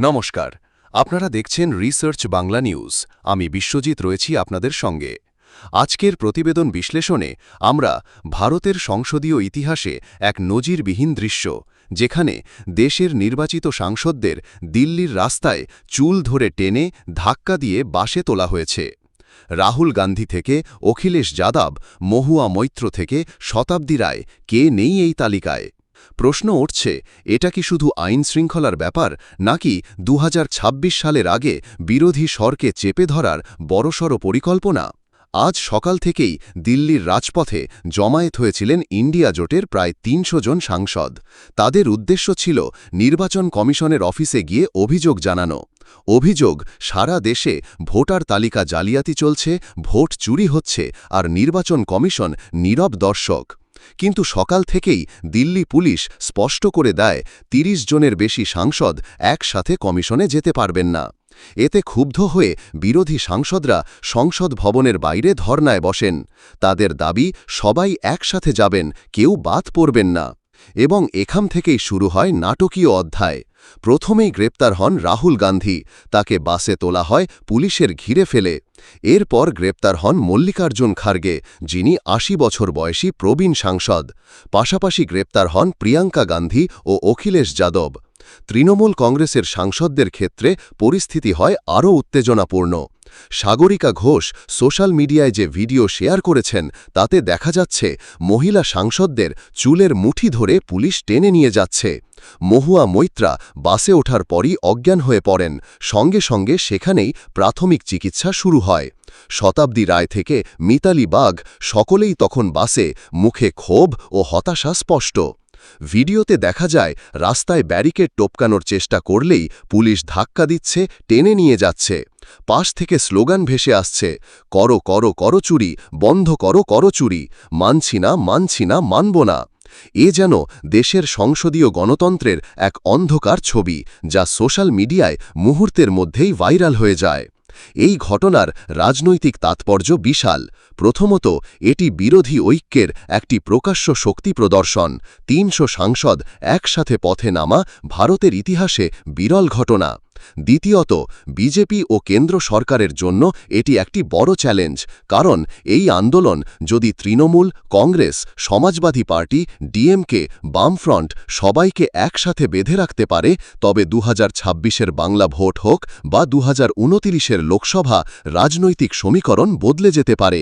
নমস্কার। আপনারা দেখছেন রিসার্চ বাংলা নিউজ। আমি বিশ্বজিৎ রয়েছি আপনাদের সঙ্গে। আজকের প্রতিবেদন বিশ্লেষণে আমরা ভারতের সংসদীয় ইতিহাসে এক নজিরবিহীন দৃশ্য, যেখানে দেশের নির্বাচিত সাংসদদের দিল্লির রাস্তায় চুল ধরে টেনে ধাক্কা দিয়ে বাসে তোলা হয়েছে। রাহুল গান্ধী থেকে অখিলেশ যাদব, মহুয়া মৈত্র থেকে শতাব্দী রায় কে নেই এই তালিকায়? প্রশ্ন উঠছে, এটা কি শুধু আইন শৃঙ্খলার ব্যাপার, নাকি দু হাজার ছাব্বিশ সালের আগে বিরোধী স্বরকে চেপে ধরার বড়সড় পরিকল্পনা? আজ সকাল থেকেই দিল্লির রাজপথে জমায়েত হয়েছিলেন ইন্ডিয়া জোটের প্রায় তিনশো জন সাংসদ। তাদের উদ্দেশ্য ছিল নির্বাচন কমিশনের অফিসে গিয়ে অভিযোগ জানানো। অভিযোগ, সারা দেশে ভোটার তালিকা জালিয়াতি চলছে, ভোট চুরি হচ্ছে, আর নির্বাচন কমিশন নীরব দর্শক। কিন্তু সকাল থেকেই দিল্লি পুলিশ স্পষ্ট করে দেয় ৩০ জনের বেশি সাংসদ একসাথে কমিশনে যেতে পারবেন না। এতে ক্ষুব্ধ হয়ে বিরোধী সাংসদরা সংসদ ভবনের বাইরে ধর্নায় বসেন। তাদের দাবি, সবাই একসাথে যাবেন, কেউ বাদ পড়বেন না। এবং এখান থেকেই শুরু হয় নাটকীয় অধ্যায়। প্রথমেই গ্রেপ্তার হন রাহুল গান্ধী। তাকে বাসে তোলা হয়, পুলিশের ঘিরে ফেলে। এরপর গ্রেপ্তার হন মল্লিকার্জুন খার্গে, যিনি আশি বছর বয়সী প্রবীণ সাংসদ। পাশাপাশি গ্রেপ্তার হন প্রিয়াঙ্কা গান্ধী ও অখিলেশ যাদব। তৃণমূল কংগ্রেসের সাংসদদের ক্ষেত্রে পরিস্থিতি হয় আরও উত্তেজনাপূর্ণ। সাগরিকা ঘোষ সোশ্যাল মিডিয়ায় যে ভিডিও শেয়ার করেছেন, তাতে দেখা যাচ্ছে মহিলা সাংসদদের চুলের মুঠি ধরে পুলিশ টেনে নিয়ে যাচ্ছে। মহুয়া মৈত্রা বাসে ওঠার পরই অজ্ঞান হয়ে পড়েন। সঙ্গে সঙ্গে সেখানেই প্রাথমিক চিকিৎসা শুরু হয়। শতাব্দী রায় থেকে মিতালি বাঘ সকলেই তখন বাসে মুখে ক্ষোভ ও হতাশা স্পষ্ট। ভিডিওতে দেখা যায়, রাস্তায় ব্যারিকেড টোপকানোর চেষ্টা করলেই পুলিশ ধাক্কা দিচ্ছে, টেনে নিয়ে যাচ্ছে। পাশ থেকে স্লোগান ভেসে আসছে, করো করো করো চুরি, বন্ধ করো করো চুরি, মানছি না মানছি না, মানব না। এ যেন দেশের সংসদীয় গণতন্ত্রের এক অন্ধকার ছবি, যা সোশ্যাল মিডিয়ায় মুহূর্তের মধ্যেই ভাইরাল হয়ে যায়। এই ঘটনার রাজনৈতিক তাৎপর্য বিশাল। প্রথমত, এটি বিরোধী ঐক্যের একটি প্রকাশ্য শক্তি প্রদর্শন। তিনশো সাংসদ একসাথে পথে নামা ভারতের ইতিহাসে বিরল ঘটনা। দ্বিতীয়ত, বিজেপি ও কেন্দ্র সরকারের জন্য এটি একটি বড় চ্যালেঞ্জ, কারণ এই আন্দোলন যদি তৃণমূল, কংগ্রেস, সমাজবাদী পার্টি, ডিএমকে, বামফ্রন্ট সবাইকে একসাথে বেঁধে রাখতে পারে, তবে দু হাজার বাংলা ভোট হোক বা দু হাজার লোকসভা রাজনৈতিক সমীকরণ বদলে যেতে পারে।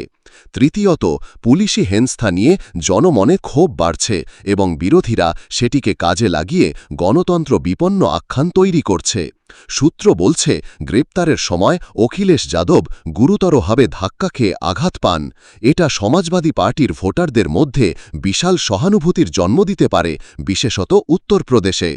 তৃতীয়ত, পুলিশি হেনস্থা নিয়ে জনমনে ক্ষোভ বাড়ছে এবং বিরোধীরা সেটিকে কাজে লাগিয়ে গণতন্ত্র বিপন্ন আখ্যান তৈরি করছে। সূত্র বলছে, গ্রেপ্তারের সময় অখিলেশ যাদব গুরুতরভাবে ধাক্কা খেয়ে আঘাত পান। এটা সমাজবাদী পার্টির ভোটারদের মধ্যে বিশাল সহানুভূতির জন্ম দিতে পারে, বিশেষত উত্তরপ্রদেশে।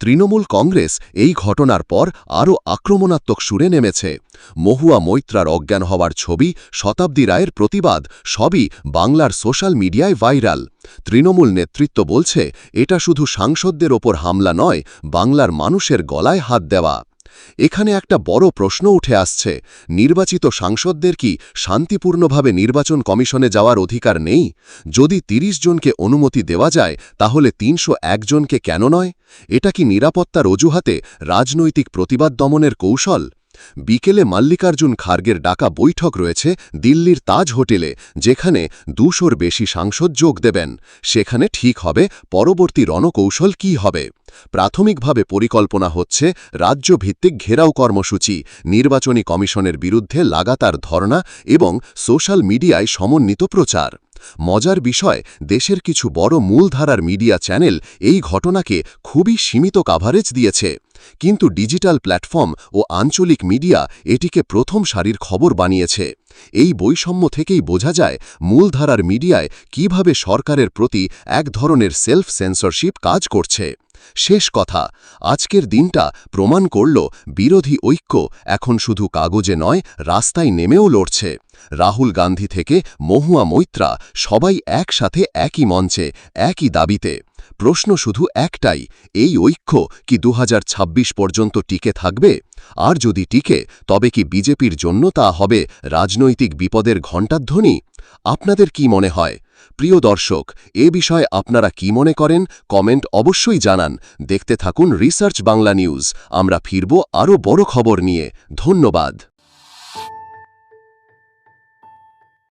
তৃণমূল কংগ্রেস এই ঘটনার পর আরও আক্রমণাত্মক সুরে নেমেছে। মহুয়া মৈত্রার অজ্ঞান হওয়ার ছবি, শতাব্দী রায়ের প্রতিবাদ, সবই বাংলার সোশ্যাল মিডিয়ায় ভাইরাল। তৃণমূল নেতৃত্ব বলছে, এটা শুধু সাংসদদের ওপর হামলা নয়, বাংলার মানুষের গলায় হাত দেওয়া। এখানে একটা বড় প্রশ্ন উঠে আসছে। নির্বাচিত সাংসদদের কি শান্তিপূর্ণভাবে নির্বাচন কমিশনে যাওয়ার অধিকার নেই? যদি ৩০ জনকে অনুমতি দেওয়া যায়, তাহলে তিনশো জনকে কেন নয়? এটা কি নিরাপত্তার অজুহাতে রাজনৈতিক প্রতিবাদ দমনের কৌশল? বিকেলে মাল্লিকার্জুন খার্গের ডাকা বৈঠক রয়েছে দিল্লির তাজ হোটেলে, যেখানে দুশোর বেশি সাংসদ যোগ দেবেন। সেখানে ঠিক হবে পরবর্তী রণকৌশল কি হবে? প্রাথমিকভাবে পরিকল্পনা হচ্ছে রাজ্যভিত্তিক ঘেরাও কর্মসূচি, নির্বাচনী কমিশনের বিরুদ্ধে লাগাতার ধর্ণা এবং সোশ্যাল মিডিয়ায় সমন্বিত প্রচার। মজার বিষয়, দেশের কিছু বড় মূলধারার মিডিয়া চ্যানেল এই ঘটনাকে খুবই সীমিত কাভারেজ দিয়েছে। কিন্তু ডিজিটাল প্ল্যাটফর্ম ও আঞ্চলিক মিডিয়া এটিকে প্রথম সারির খবর বানিয়েছে। এই বৈষম্য থেকেই বোঝা যায় মূলধারার মিডিয়ায় কীভাবে সরকারের প্রতি এক ধরনের সেলফ সেন্সরশিপ কাজ করছে। শেষ কথা, আজকের দিনটা প্রমাণ করল বিরোধী ঐক্য এখন শুধু কাগজে নয়, রাস্তায় নেমেও লড়ছে। রাহুল গান্ধী থেকে মহুয়া মৈত্রা সবাই একসাথে একই মঞ্চে, একই দাবিতে। প্রশ্ন শুধু একটাই, এই ঐক্য কি দু হাজার ছাব্বিশ পর্যন্ত টিকে থাকবে? আর যদি টিকে, তবে কি বিজেপির জন্য তা হবে রাজনৈতিক বিপদের ঘণ্টাধ্বনি? আপনাদের কি মনে হয়? প্রিয় দর্শক, এ বিষয়ে আপনারা কি মনে করেন? কমেন্ট অবশ্যই জানান। দেখতে থাকুন রিসার্চ বাংলা নিউজ। আমরা ফিরব আরও বড় খবর নিয়ে। ধন্যবাদ।